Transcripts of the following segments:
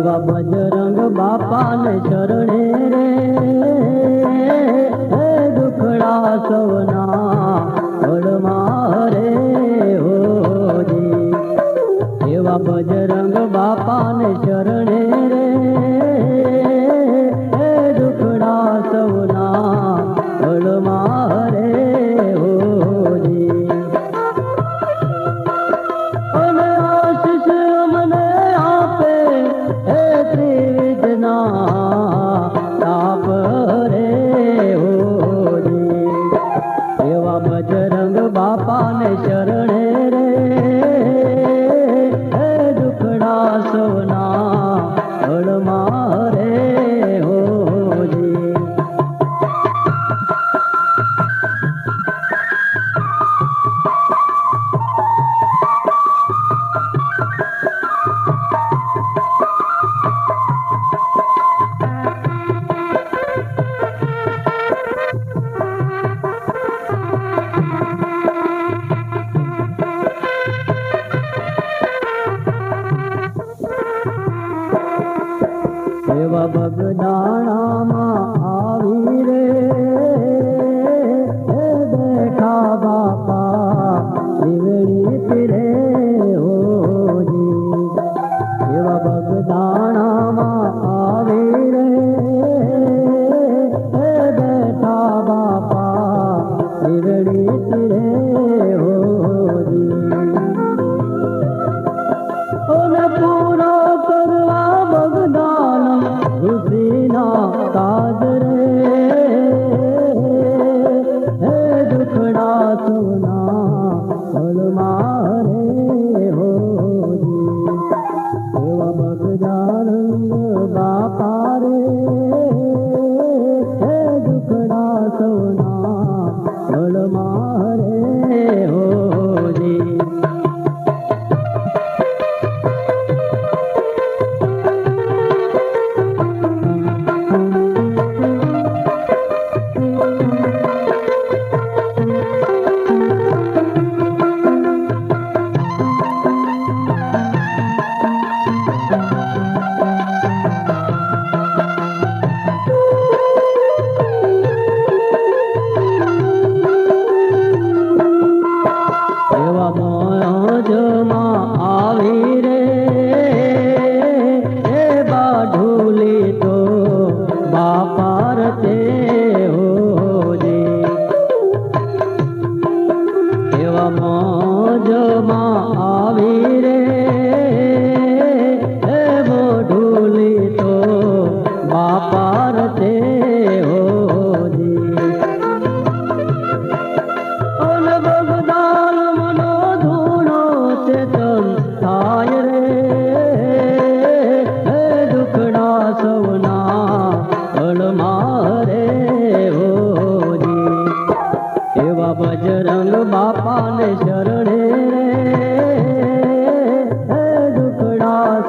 કરવા બજરંગ બાપાને શરણે રે. દુખડા સવના વડમાં રે હોજી એવા બજરંગ બાપાને શરણે બાપા ત્રિવેણી તિરે હોજી એવા બગદાણામાં આવે રે. બેઠા બાપા ત્રિવેણી તિરે હોજી मां हरे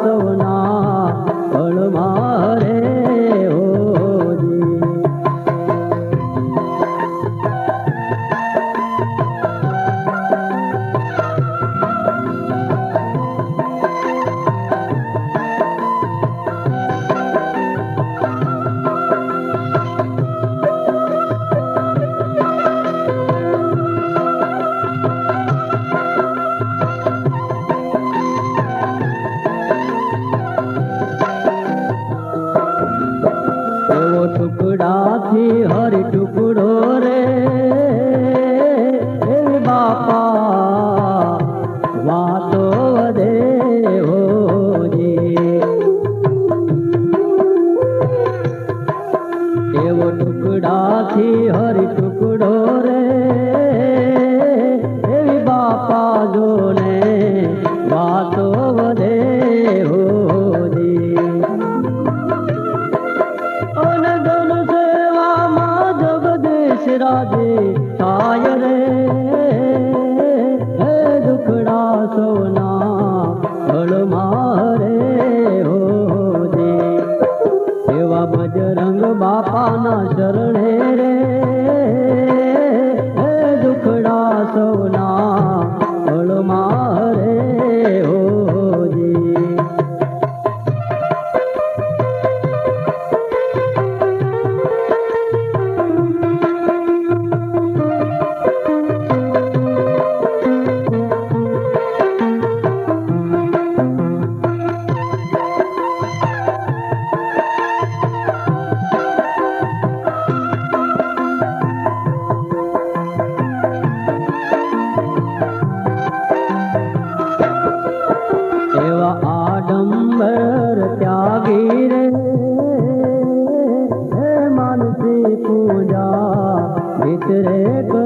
know तेरे को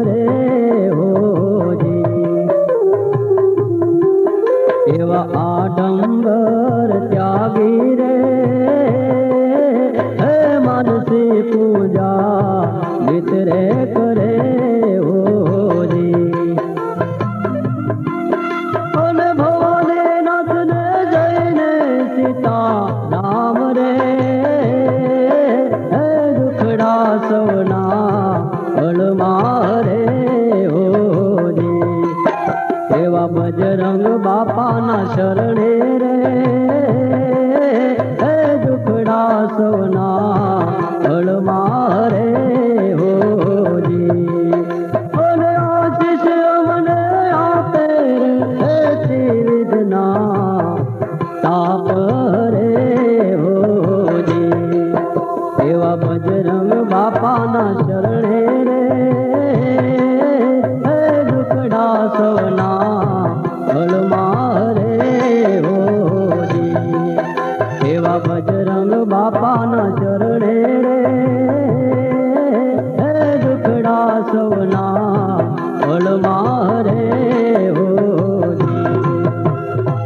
સૌના હળમાં રે હોજી. અને આશીષ મને આપે રે ત્રિવિધના તાપ રે હોજી. એવા બજરંગ બાપાના શરણે રે. દુખડા એવા બજરંગ બાપાના ચરણે